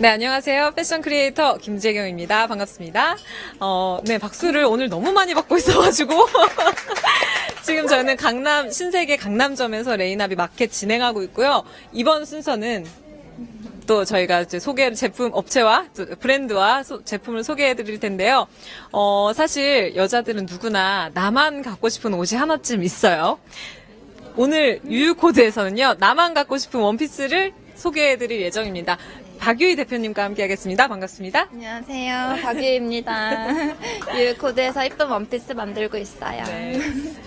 네, 안녕하세요. 패션 크리에이터 김재경입니다. 반갑습니다. 어, 네, 박수를 오늘 너무 많이 받고 있어가지고. 지금 저는 강남, 신세계 강남점에서 레이나비 마켓 진행하고 있고요. 이번 순서는 또 저희가 이제 소개 제품 업체와 또 브랜드와 소- 제품을 소개해 드릴 텐데요. 어, 사실 여자들은 누구나 나만 갖고 싶은 옷이 하나쯤 있어요. 오늘 유유코드에서는요, 나만 갖고 싶은 원피스를 소개해 드릴 예정입니다. 박유희 대표님과 함께 하겠습니다. 반갑습니다. 안녕하세요. 박유입니다. 유코드에서 이쁜 원피스 만들고 있어요. 네.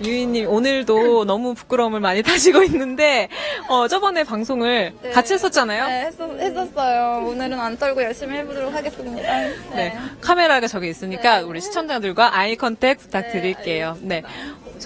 유희님, 오늘도 너무 부끄러움을 많이 타시고 있는데, 어, 저번에 방송을 네. 같이 했었잖아요. 네, 했었, 했었어요. 오늘은 안 떨고 열심히 해보도록 하겠습니다. 네. 네. 카메라가 저기 있으니까 우리 시청자들과 아이 컨택 부탁드릴게요. 네.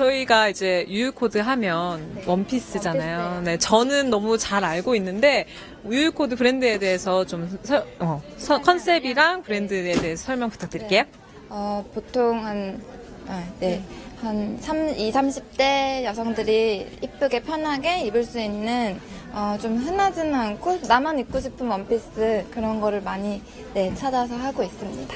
저희가 이제 유유코드 하면 원피스잖아요. 네. 저는 너무 잘 알고 있는데 유유코드 브랜드에 대해서 좀 서- 어, 서- 컨셉이랑 브랜드에 대해서 설명 부탁드릴게요. 어, 보통 한, 아, 네. 한 3, 20, 30대 여성들이 이쁘게 편하게 입을 수 있는 어, 좀 흔하지는 않고 나만 입고 싶은 원피스 그런 거를 많이 네, 찾아서 하고 있습니다.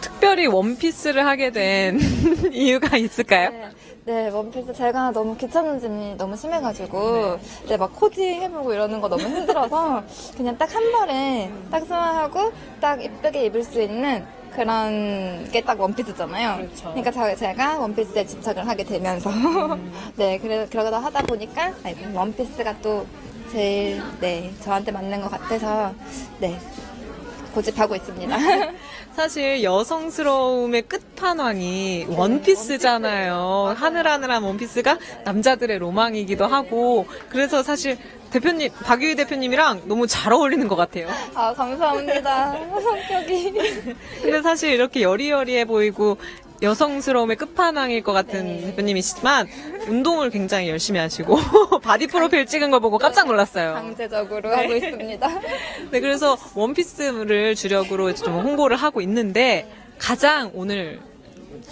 특별히 원피스를 하게 된 이유가 있을까요? 네, 네, 원피스 제가 너무 귀찮은 짐이 너무 심해가지고, 네, 막 코디 해보고 이러는 거 너무 힘들어서, 그냥 딱 한 벌에 딱 소화하고, 딱 이쁘게 입을 수 있는 그런 게 딱 원피스잖아요. 그렇죠. 러니까 자- 제가 원피스에 집착을 하게 되면서, 네, 그래, 그러다 하다 보니까, 아이고, 원피스가 또 제일, 네, 저한테 맞는 것 같아서, 네, 고집하고 있습니다. 사실 여성스러움의 끝판왕이 원피스잖아요. 하늘하늘한 원피스가 남자들의 로망이기도 하고 그래서 사실 대표님 박유희 대표님이랑 너무 잘 어울리는 것 같아요. 아, 감사합니다. 성격이. 근데 사실 이렇게 여리여리해 보이고 여성스러움의 끝판왕일 것 같은 네. 대표님이시지만 운동을 굉장히 열심히 하시고 바디 프로필 찍은 걸 보고 깜짝 놀랐어요. 강제적으로 하고 있습니다. 네, 그래서 원피스를 주력으로 좀 홍보를 하고 있는데 가장 오늘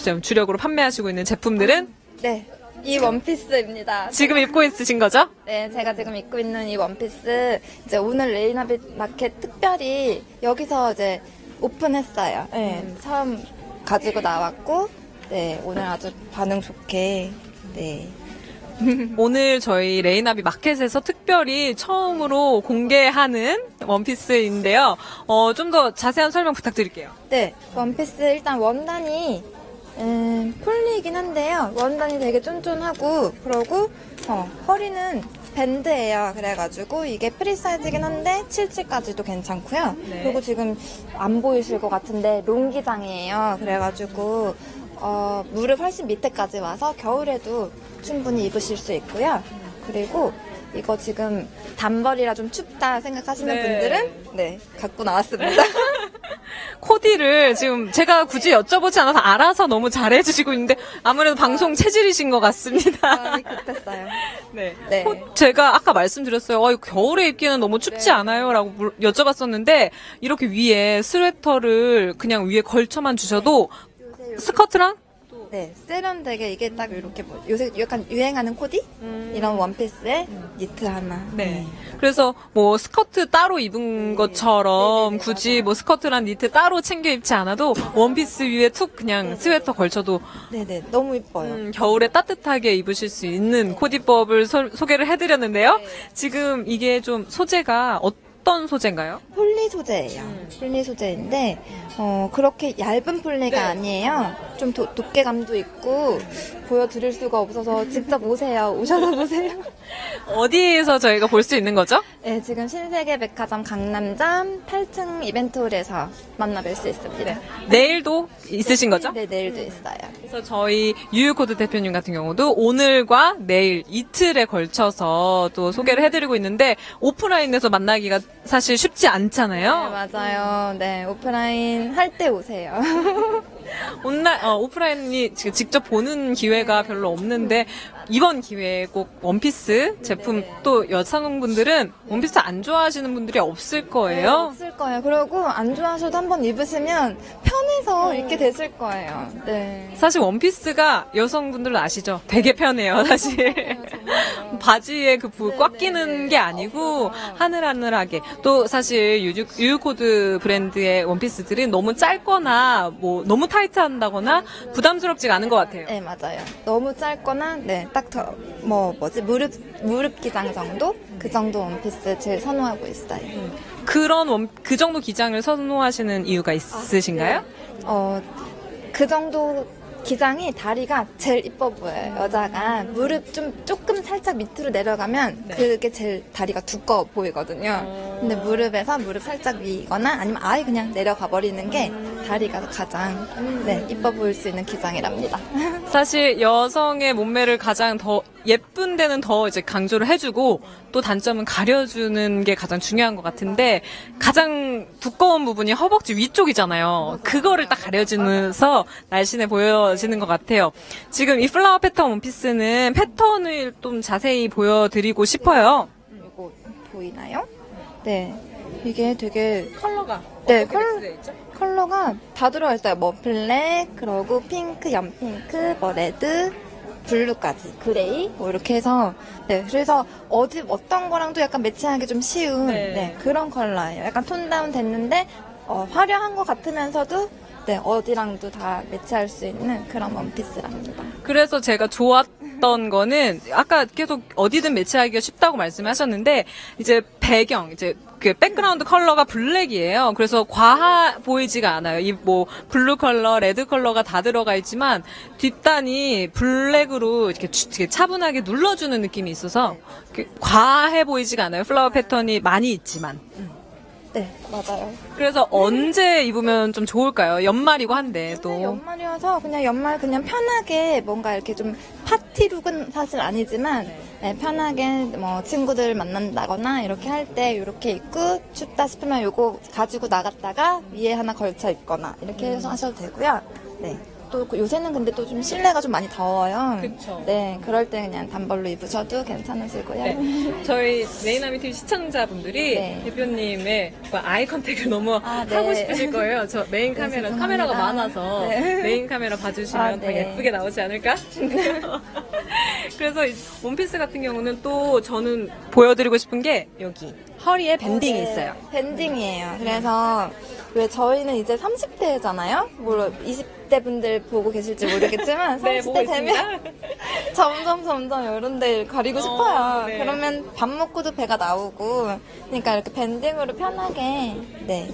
좀 주력으로 판매하시고 있는 제품들은 네, 이 원피스입니다. 지금 입고 있으신 거죠? 네, 제가 지금 입고 있는 이 원피스 이제 오늘 레이나비 마켓 특별히 여기서 이제 오픈했어요. 네, 처음 가지고 나왔고, 네, 오늘 아주 반응 좋게, 네, 오늘 저희 레이나비 마켓에서 특별히 처음으로 공개하는 원피스인데요. 어, 좀 더 자세한 설명 부탁드릴게요. 네, 원피스 일단 원단이 음, 폴리이긴 한데요. 원단이 되게 쫀쫀하고 그러고 어, 허리는 밴드예요. 그래가지고 이게 프리 사이즈긴 한데 77까지도 괜찮고요. 네. 그리고 지금 안 보이실 것 같은데 롱기장이에요. 그래가지고 어, 무릎 훨씬 밑에까지 와서 겨울에도 충분히 입으실 수 있고요. 그리고 이거 지금 단벌이라 좀 춥다 생각하시는 네. 분들은 네 갖고 나왔습니다. 코디를 지금 제가 굳이 여쭤보지 않아서 알아서 너무 잘해주시고 있는데 아무래도 방송 체질이신 것 같습니다. 마음이 급했어요. 네. 네. 코- 제가 아까 말씀드렸어요. 어, 이거 겨울에 입기는 너무 춥지 네. 않아요? 라고 물- 여쭤봤었는데, 이렇게 위에 스웨터를 그냥 위에 걸쳐만 주셔도 스커트랑 네, 세련되게 이게 딱 이렇게 뭐 요새 약간 유행하는 코디? 이런 원피스에 니트 하나. 네. 그래서 뭐 스커트 따로 입은 것처럼 굳이 뭐 스커트랑 니트 따로 챙겨 입지 않아도 원피스 위에 툭 그냥 스웨터 걸쳐도 네네, 너무 이뻐요. 음, 겨울에 따뜻하게 입으실 수 있는 코디법을 소, 소개를 해드렸는데요. 지금 이게 좀 소재가 어떤 소재인가요? 폴리 소재예요. 폴리 소재인데 어, 그렇게 얇은 폴리가 아니에요. 좀 도, 두께감도 있고 보여드릴 수가 없어서 직접 오세요. 오셔서 보세요. 어디에서 저희가 볼 수 있는 거죠? 네, 지금 신세계 백화점 강남점 8층 이벤트홀에서 만나뵐 수 있습니다. 내일도 있으신 거죠? 네, 내일도 있어요. 그래서 저희 유유코드 대표님 같은 경우도 오늘과 내일 이틀에 걸쳐서 또 소개를 해드리고 있는데 오프라인에서 만나기가 사실 쉽지 네, 않잖아요. 맞아요. 네, 오프라인 할 때 오세요. 온라인, 어, 오프라인이 직접 보는 기회가 별로 없는데 이번 기회에 꼭 원피스 제품 또 여성분들은 원피스 안 좋아하시는 분들이 없을 네, 거예요. 없을 거예요. 그리고 안 좋아하셔도 한번 입으시면 편해서 입게 되실 거예요. 네. 사실 원피스가 여성분들은 아시죠? 되게 편해요, 사실. 바지에 그불꽉 끼는 게 아니고 하늘하늘하게 또 사실 유유, 유유코드 브랜드의 원피스들은 너무 짧거나 뭐 너무 타이트한다거나 부담스럽지가 않은 것 같아요. 네, 맞아요. 너무 짧거나, 네, 딱 저, 뭐, 뭐지, 무릎, 무릎 기장 정도? 그 정도 원피스 제일 선호하고 있어요. 그런 원, 그 정도 기장을 선호하시는 이유가 있으신가요? 어, 그 정도 기장이 다리가 제일 이뻐 보여요, 여자가. 무릎 좀 조금 살짝 밑으로 내려가면 네. 그게 제일 다리가 두꺼워 보이거든요. 근데 무릎에서 무릎 살짝 위거나 아니면 아예 그냥 내려가 버리는 게 다리가 가장 네, 이뻐 보일 수 있는 기장이랍니다. 사실 여성의 몸매를 가장 더 예쁜 데는 더 이제 강조를 해주고 또 단점은 가려주는 게 가장 중요한 것 같은데 가장 두꺼운 부분이 허벅지 위쪽이잖아요. 그거를 딱 가려주면서 날씬해 보여지는 것 같아요. 지금 이 플라워 패턴 원피스는 패턴을 좀 자세히 보여드리고 싶어요. 이거 보이나요? 네. 이게 되게 컬러가 네, 컬러- 컬러가 다 들어가 있어요. 뭐 블랙, 그러고 핑크, 연핑크, 뭐 레드, 블루까지, 그레이, 뭐 이렇게 해서 네, 그래서 어디 어떤 거랑도 약간 매치하기 좀 쉬운 네. 네, 그런 컬러예요. 약간 톤 다운 됐는데 어, 화려한 것 같으면서도 네, 어디랑도 다 매치할 수 있는 그런 원피스랍니다. 그래서 제가 좋았던 거는 아까 계속 어디든 매치하기가 쉽다고 말씀하셨는데 이제 배경 이제 그 백그라운드 컬러가 블랙이에요. 그래서 과하 보이지가 않아요. 이 뭐 블루 컬러, 레드 컬러가 다 들어가 있지만 뒷단이 블랙으로 이렇게 추- 이렇게 차분하게 눌러주는 느낌이 있어서 그 과해 보이지가 않아요. 플라워 패턴이 많이 있지만. 네, 맞아요. 그래서 언제 입으면 좀 좋을까요? 연말이고 한데 또. 연말이어서 그냥 연말 그냥 편하게 뭔가 이렇게 좀 파티룩은 사실 아니지만 네, 편하게 뭐 친구들 만난다거나 이렇게 할 때 이렇게 입고 춥다 싶으면 요거 가지고 나갔다가 위에 하나 걸쳐 입거나 이렇게 해서 하셔도 되고요. 네. 또 요새는 근데 또 좀 실내가 좀 많이 더워요. 그쵸. 네, 그럴 때 그냥 단벌로 입으셔도 괜찮으시고요. 네. 저희 레이나미 TV 시청자분들이 네. 대표님의 그 아이 컨택을 너무 아, 네. 하고 싶으실 거예요. 저 메인 카메라. 카메라가 많아서 네. 메인 카메라 봐주시면 아, 더 네. 예쁘게 나오지 않을까 싶네요. 그래서 이 원피스 같은 경우는 또 저는 보여드리고 싶은 게 여기 허리에 밴딩이 네, 있어요. 밴딩이에요. 그래서 왜 저희는 이제 30대잖아요. 물론 20대 분들 보고 계실지 모르겠지만 30대 네, 되면. 점점 점점 이런 데 가리고 어, 싶어요. 네. 그러면 밥 먹고도 배가 나오고 그러니까 이렇게 밴딩으로 편하게 네.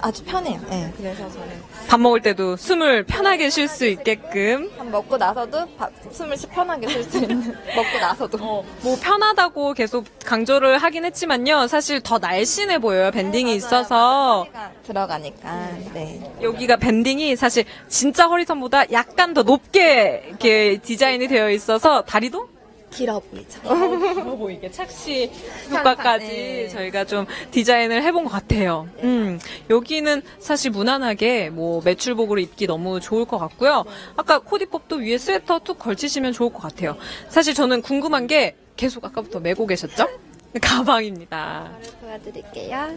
아주 편해요. 네. 그래서 저는 밥 먹을 때도 숨을 편하게 쉴 수 있게끔 밥 먹고 나서도 밥, 숨을 쉬 편하게 쉴 수 있는 먹고 나서도 어, 뭐 편하다고 계속 강조를 하긴 했지만요. 사실 더 날씬해 보여요. 밴딩이 있어서. 허리가 들어가니까 네. 여기가 밴딩이 사실 진짜 허리선보다 약간 더 높게 이렇게 디자인이 되어 있어서 다리도 길어 보이죠. 길어 보이게 착시 효과까지 네. 저희가 좀 디자인을 해본 것 같아요. 음, 여기는 사실 무난하게 뭐 매출복으로 입기 너무 좋을 것 같고요. 아까 코디법도 위에 스웨터 툭 걸치시면 좋을 것 같아요. 사실 저는 궁금한 게 계속 아까부터 메고 계셨죠? 가방입니다. 보여드릴게요.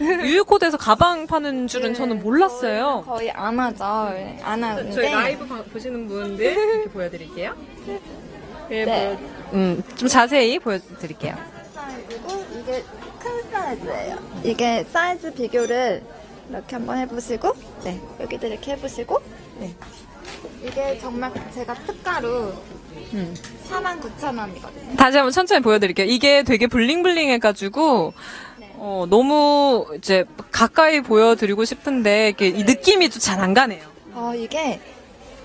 유유코드에서 가방 파는 줄은 저는 몰랐어요. 거의 안 하죠. 안 하는데. 저희 라이브 방- 보시는 분들 이렇게 보여드릴게요. 네. 음, 좀 자세히 보여드릴게요. 사이즈고 이게 큰 사이즈예요. 이게 사이즈 비교를 이렇게 한번 해보시고, 네 여기도 이렇게 해보시고, 네 이게 정말 제가 특가로 음. 49,000원이거든요. 다시 한번 천천히 보여드릴게요. 이게 되게 블링블링해가지고 어, 너무 이제 가까이 보여드리고 싶은데 이게 이 느낌이 좀 잘 안 가네요. 어 이게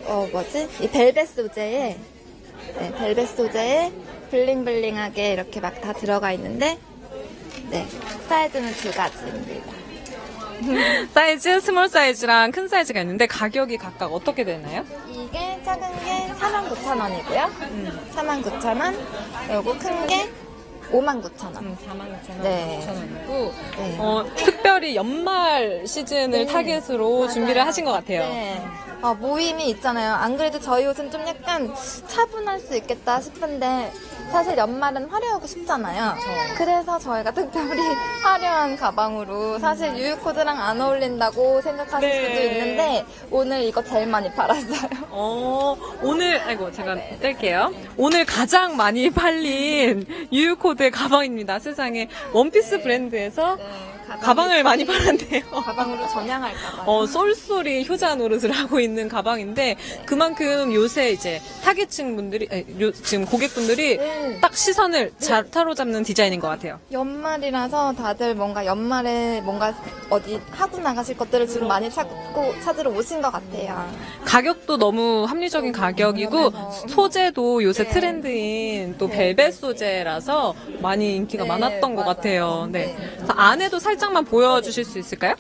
어 뭐지? 이 벨벳 소재에 네 벨벳 소재에 블링블링하게 이렇게 막 다 들어가 있는데, 네 사이즈는 두 가지입니다. 사이즈 스몰 사이즈랑 큰 사이즈가 있는데 가격이 각각 어떻게 되나요? 이게 작은 게 49,000원이고요. 49,000원. 요거 큰 게 59,000원. 음, 42,000원, 네. 9,000원이고 네. 어, 특별히 연말 시즌을 네. 타겟으로 맞아요. 준비를 하신 것 같아요. 네. 어, 모임이 있잖아요. 안 그래도 저희 옷은 좀 약간 차분할 수 있겠다 싶은데 사실 연말은 화려하고 싶잖아요. 그래서 저희가 특별히 화려한 가방으로 사실 유유코드랑 안 어울린다고 생각하실 네. 수도 있는데 오늘 이거 제일 많이 팔았어요. 어, 오늘, 아이고, 제가 뗄게요. 오늘 가장 많이 팔린 유유코드 의 가방입니다. 세상에. 원피스 브랜드에서 가방을 많이 팔았네요. 가방으로 전향할까봐요. 어, 쏠쏠이 효자 노릇을 하고 있는 가방인데, 그만큼 요새 이제 타겟층 분들이, 아니, 요- 지금 고객분들이 네. 딱 시선을 잘 사로잡는 디자인인 것 같아요. 연말이라서 다들 뭔가 연말에 뭔가 어디 하고 나가실 것들을 지금 많이 찾고 찾으러 오신 것 같아요. 가격도 너무 합리적인 가격이고. 소재도 요새 네. 트렌드인 또 네. 벨벳 소재라서 많이 인기가 네, 많았던 것 맞아요. 같아요. 네. 네. 안에도 살 짝만 보여주실 수 있을까요?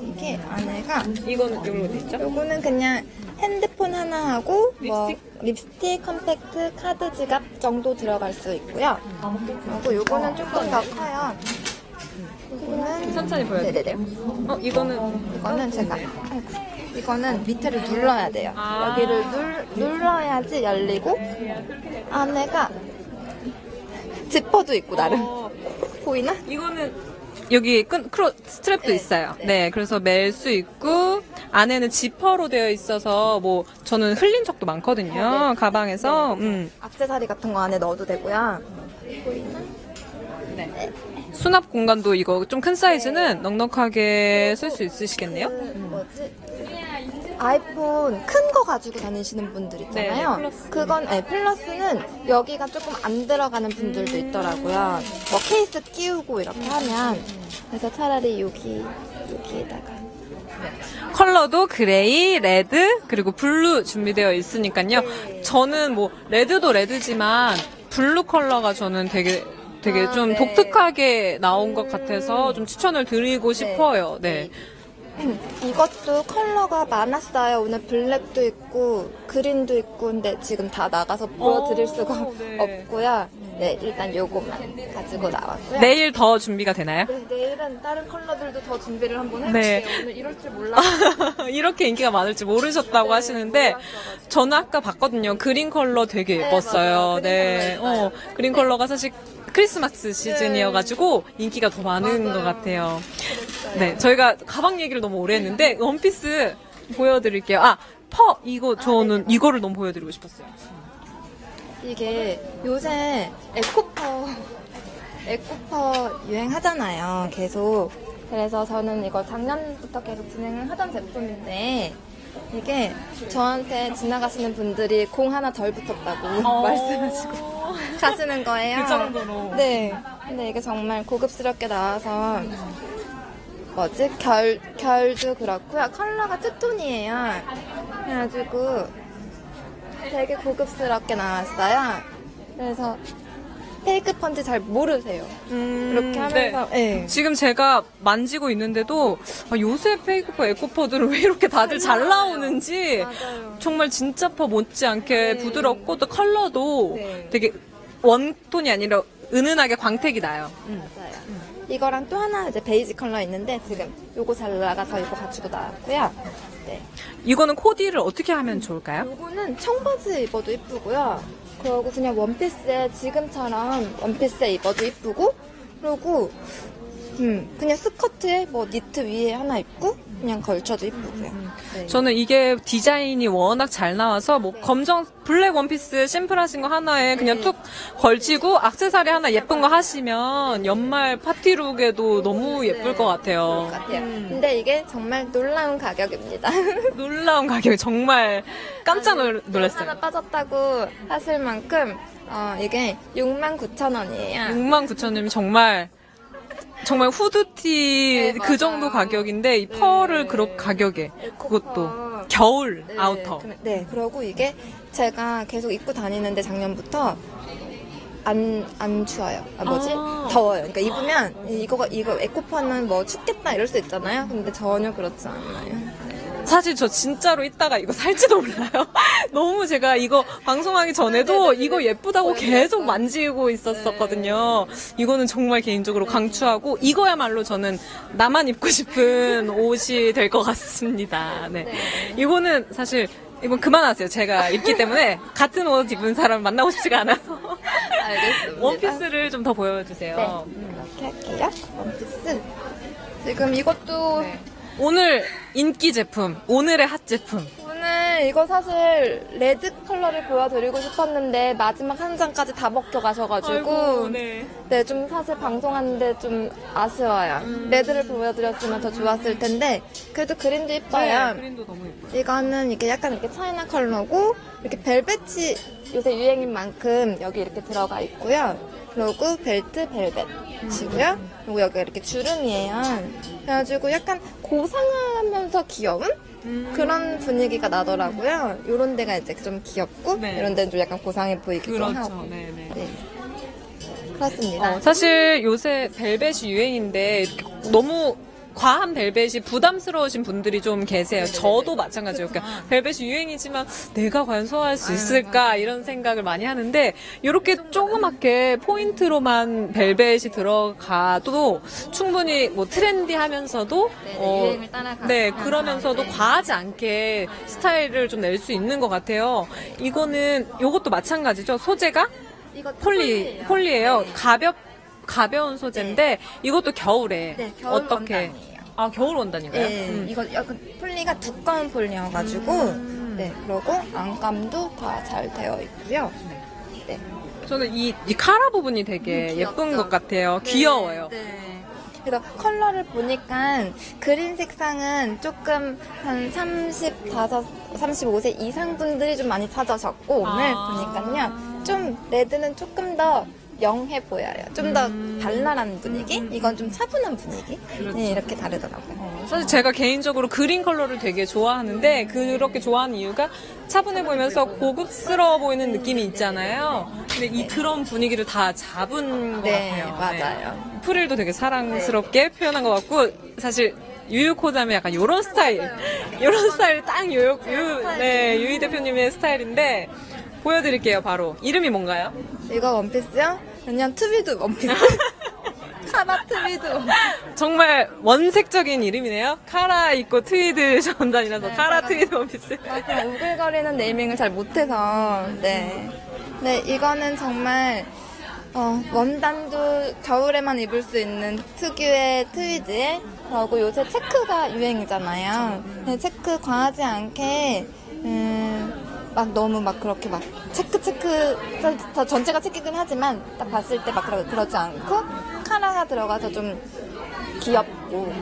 이게 안에가 이거는 이걸로 돼 있죠? 요거는 그냥 핸드폰 하나 하고 뭐 립스틱, 컴팩트, 카드 지갑 정도 들어갈 수 있고요. 그리고 요거는 조금 더 커요. 요거는 천천히 보여드릴게요. 네네네. 어, 이거는 이거는 제가 아이고, 이거는 밑에를 눌러야 돼요. 아. 여기를 눌, 눌러야지 열리고 안에가 지퍼도 있고 나름 어, 보이나? 이거는 여기 끈 크로 스트랩도 네, 있어요. 네. 네. 그래서 멜 수 있고 안에는 지퍼로 되어 있어서 뭐 저는 흘린 적도 많거든요. 아, 네. 가방에서 음. 액세서리 같은 거 안에 넣어도 되고요. 보이나? 수납 공간도 이거 좀 큰 사이즈는 넉넉하게 쓸 수 있으시겠네요. 그 뭐지? 아이폰 큰 거 가지고 다니시는 분들 있잖아요. 네, 플러스. 그건 네, 플러스는 여기가 조금 안 들어가는 분들도 있더라고요. 뭐 케이스 끼우고 이렇게 하면 그래서 차라리 여기 여기에다가 컬러도 그레이, 레드, 그리고 블루 준비되어 있으니까요. 네. 저는 뭐 레드도 레드지만 블루 컬러가 저는 되게 되게 아, 좀 네. 독특하게 나온 것 같아서 좀 추천을 드리고 싶어요. 네. 이것도 컬러가 많았어요. 오늘 블랙도 있고 그린도 있고 근데 지금 다 나가서 보여드릴 오, 수가 네. 없고요. 네, 일단 요것만 가지고 나왔고요. 내일 더 준비가 되나요? 네, 내일은 다른 컬러들도 더 준비를 한번 네. 해볼게요. 오늘 이럴 줄 몰랐어요. 이렇게 인기가 많을 줄 모르셨다고 네, 하시는데 몰랐어가지고. 저는 아까 봤거든요. 그린 컬러 되게 네, 예뻤어요. 그린 네. 컬러 어, 그린 컬러가 사실 크리스마스 시즌이어가지고 인기가 더 많은 맞아요. 것 같아요. 네, 저희가 가방 얘기를 너무 오래 했는데 원피스 보여드릴게요. 아, 퍼 이거 저는 이거를 너무 보여드리고 싶었어요. 이게 요새 에코퍼 에코퍼 유행하잖아요. 계속. 그래서 저는 이거 작년부터 계속 진행을 하던 제품인데 이게 저한테 지나가시는 분들이 공 하나 덜 붙었다고 말씀하시고 가시는 거예요. 그 정도로. 네. 근데 이게 정말 고급스럽게 나와서 뭐지? 결, 결도 그렇고요. 컬러가 투톤이에요. 그래가지고 되게 고급스럽게 나왔어요. 그래서 페이크 펀치 잘 모르세요. 이렇게 하면서 네. 지금 제가 만지고 있는데도 아, 요새 페이크퍼 에코퍼들은 왜 이렇게 다들 잘 나오는지 맞아요. 정말 진짜 퍼 못지않게 네. 부드럽고 또 컬러도 네. 되게 원톤이 아니라 은은하게 광택이 나요. 맞아요. 이거랑 또 하나 이제 베이지 컬러 있는데 지금 요거 잘 나가서 이거 가지고 나왔고요. 네. 이거는 코디를 어떻게 하면 좋을까요? 요거는 청바지 입어도 이쁘고요. 그리고 그냥 원피스에 지금처럼 원피스에 입어도 이쁘고 그리고 음 그냥 스커트에 뭐 니트 위에 하나 입고 그냥 걸쳐도 이쁘고요. 네. 저는 이게 디자인이 워낙 잘 나와서 뭐 검정 블랙 원피스 심플하신 거 하나에 그냥 네. 툭 걸치고 악세사리 하나 예쁜 거 하시면 연말 파티룩에도 너무 예쁠 것 같아요. 같아요. 근데 이게 정말 놀라운 가격입니다. 놀라운 가격이 정말 깜짝 놀- 하나 놀랐어요. 빠졌다고 하실 만큼 어, 이게 69,000원이에요. 69,000원이면 정말 정말 후드티 네, 그. 정도 가격인데 이 펄을 그렇게 가격에 그것도 겨울 아우터. 그- 네, 그리고 이게 제가 계속 입고 다니는데 작년부터 안, 안 추워요. 아, 뭐지? 아. 더워요. 그러니까 입으면 이거가, 이거 에코파는 뭐 춥겠다 이럴 수 있잖아요. 근데 전혀 그렇지 않아요. 사실 저 진짜로 이따가 이거 살지도 몰라요. 너무 제가 이거 방송하기 전에도 이거 예쁘다고 계속 만지고 있었었거든요. 이거는 정말 개인적으로 강추하고 이거야말로 저는 나만 입고 싶은 옷이 될 것 같습니다. 네. 이거는 사실 이건 그만하세요. 제가 입기 때문에 같은 옷 입은 사람 만나고 싶지가 않아서. 알겠습니다. 원피스를 좀 더 보여주세요. 네. 이렇게 할게요. 원피스. 지금 이것도 오늘 인기 제품, 오늘의 핫 제품. 오늘 이거 사실 레드 컬러를 보여드리고 싶었는데 마지막 한 장까지 다 먹혀 가셔가지고 네. 네, 좀 사실 방송하는데 좀 아쉬워요. 레드를 보여드렸으면 더 좋았을 텐데 그래도 그린도 이뻐요. 그린도 너무 예뻐요. 이거는 이게 약간 이렇게 차이나 컬러고 이렇게 벨벳이 요새 유행인 만큼 여기 이렇게 들어가 있고요. 그리고 벨트 벨벳이고요. 그리고 여기가 이렇게 주름이에요. 그래가지고 약간 고상하면서 귀여운 그런 분위기가 나더라고요. 이런 데가 이제 좀 귀엽고 네. 이런 데는 좀 약간 고상해 보이기도 하고. 그렇죠. 네네. 네. 그렇습니다. 어, 사실 요새 벨벳이 유행인데 이렇게 너무 과한 벨벳이 부담스러우신 분들이 좀 계세요. 저도 마찬가지예요. 그러니까 벨벳이 유행이지만 내가 과연 소화할 수 있을까 이런 생각을 많이 하는데 이렇게 조그맣게 포인트로만 벨벳이 들어가도 충분히 뭐 트렌디하면서도 네, 어, 네 그러면서도 네. 과하지 않게 스타일을 좀 낼 수 있는 것 같아요. 이거는 이것도 마찬가지죠. 소재가 폴리 폴리예요. 가볍 가벼운 소재인데 이것도 겨울에 네, 겨울 어떻게 원단이에요. 아 겨울 원단인가요? 네, 음. 이거 약간 폴리가 두꺼운 폴리여가지고, 네, 그리고 안감도 다 잘 되어 있고요. 네. 저는 이, 이 카라 부분이 되게 음, 예쁜? 것 같아요. 네, 귀여워요. 네. 그래서 컬러를 보니까 그린 색상은 조금 한 35, 35세 이상 분들이 좀 많이 찾으셨고 오늘 아. 보니까요 좀 레드는 조금 더 영해 보여요. 좀더 음. 발랄한 분위기? 이건 좀 차분한 분위기? 그렇죠. 네, 이렇게 다르더라고요. 어, 사실 제가 개인적으로 그린 컬러를 되게 좋아하는데 그렇게 좋아하는 이유가 차분해 보이면서 고급스러워 보이는 느낌이 있잖아요. 근데 이 그런 분위기를 다 잡은 것 네, 같아요. 맞아요. 프릴도 되게 사랑스럽게 표현한 것 같고 사실 유유 코드하면 약간 요런 스타일 요런 스타일 딱 유유 유, 네, 유희 대표님의 스타일인데 보여드릴게요 바로 이름이 뭔가요? 이거 원피스요? 그냥 트위드 원피스. 카라 트위드. 정말 원색적인 이름이네요 카라 입고 트위드 전단이라서 네, 카라 트위드 원피스 아, 그냥 우글거리는 네이밍을 잘 못해서 네. 네 이거는 정말 어, 원단도 겨울에만 입을 수 있는 특유의 트위드에 그리고 요새 체크가 유행이잖아요. 네, 체크 과하지 않게 음, 막 너무 막 그렇게 막 체크 체크 다 전체가 체크긴 하지만 딱 봤을 때막 그러지 않고 카라가 들어가서 좀 귀엽고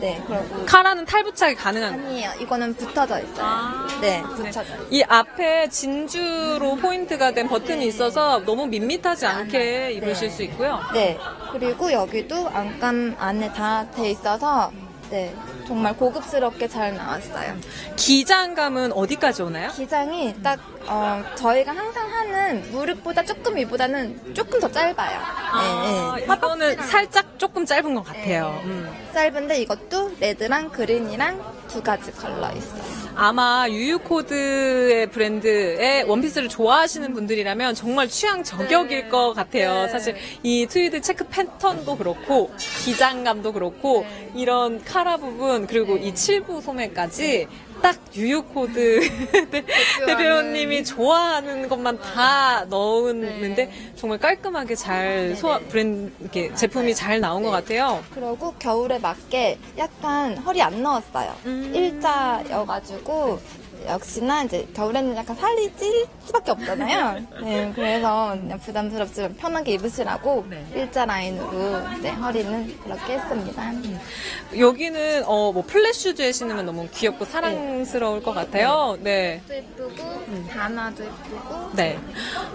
네 그리고 카라는 탈부착이 가능한 아니에요. 이거는 붙어져 있어요. 아, 네, 네. 붙여져 있어요. 이 앞에 진주로 포인트가 된 버튼이 있어서 너무 밋밋하지 않게 입으실 네. 수 있고요. 네. 그리고 여기도 안감 안에 다 돼 있어서 네. 정말 고급스럽게 잘 나왔어요. 기장감은 어디까지 오나요? 기장이 딱 어, 저희가 항상 하는 무릎보다 조금 위보다는 조금 더 짧아요. 아, 네, 네. 이거는 살짝 조금 짧은 것 같아요. 네. 음. 짧은데 이것도 레드랑 그린이랑 두 가지 컬러 있어요. 아마 유유코드의 브랜드의 원피스를 좋아하시는 분들이라면 정말 취향 저격일 것 같아요. 네. 사실 이 트위드 체크 패턴도 그렇고 기장감도 그렇고 네. 이런 카라 부분 그리고 이 칠부 소매까지 딱 유유코드 대표님이 좋아하는 것만 다 넣었는데 정말 깔끔하게 잘 소화 브랜드 이렇게 제품이 잘 나온 것 같아요. 그리고 겨울에 맞게 약간 허리 안 넣었어요. 음. 일자여가지고 역시나 이제 겨울에는 약간 살이 찔 수밖에 없잖아요. 네, 그래서 그냥 부담스럽지만 편하게 입으시라고 네. 일자 라인으로 네, 허리는 그렇게 했습니다. 여기는 어, 뭐 플랫슈즈에 신으면 너무 귀엽고 사랑스러울 것 같아요. 네. 도 예쁘고 단화도 예쁘고 네.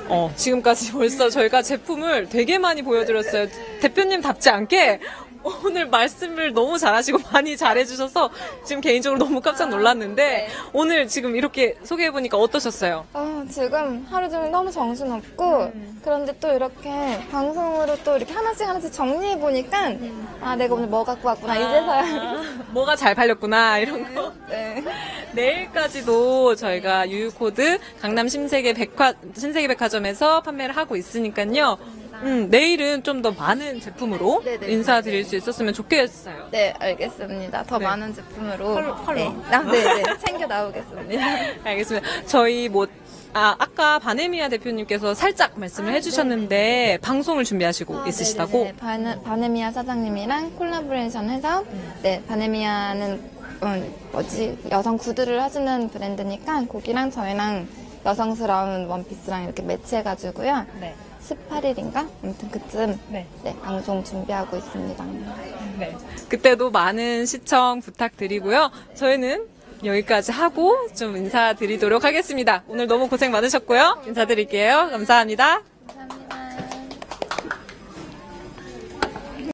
어, 지금까지 벌써 저희가 제품을 되게 많이 보여드렸어요. 대표님 답지 않게 오늘 말씀을 너무 잘하시고 많이 잘해주셔서 지금 개인적으로 너무 깜짝 놀랐는데 오늘 지금 이렇게 소개해보니까 어떠셨어요? 아, 지금 하루 종일 너무 정신없고 그런데 또 이렇게 방송으로 또 이렇게 하나씩 하나씩 정리해 보니까 아 내가 오늘 뭐 갖고 왔구나 이제서야 아, 뭐가 잘 팔렸구나 이런 거. 네. 내일까지도 저희가 유유코드 강남 신세계 백화, 신세계 백화점에서 판매를 하고 있으니까요. 음, 내일은 좀 더 많은 제품으로 네네. 인사드릴 수 있었으면 좋겠어요. 네, 알겠습니다. 더 네. 많은 제품으로. 컬러, 컬러. 네, 아, 네, 네. 챙겨 나오겠습니다. 알겠습니다. 저희 뭐, 아, 아까 바네미아 대표님께서 살짝 말씀을 해주셨는데, 방송을 준비하시고 있으시다고? 네, 바네, 바네미아 사장님이랑 콜라보레이션 해서, 네, 바네미아는, 음, 뭐지, 여성 구두를 하시는 브랜드니까, 거기랑 저희랑 여성스러운 원피스랑 이렇게 매치해가지고요. 네. 18일인가? 아무튼 그쯤, 네. 네, 방송 준비하고 있습니다. 네. 그때도 많은 시청 부탁드리고요. 저희는 여기까지 하고 좀 인사드리도록 하겠습니다. 오늘 너무 고생 많으셨고요. 인사드릴게요. 감사합니다.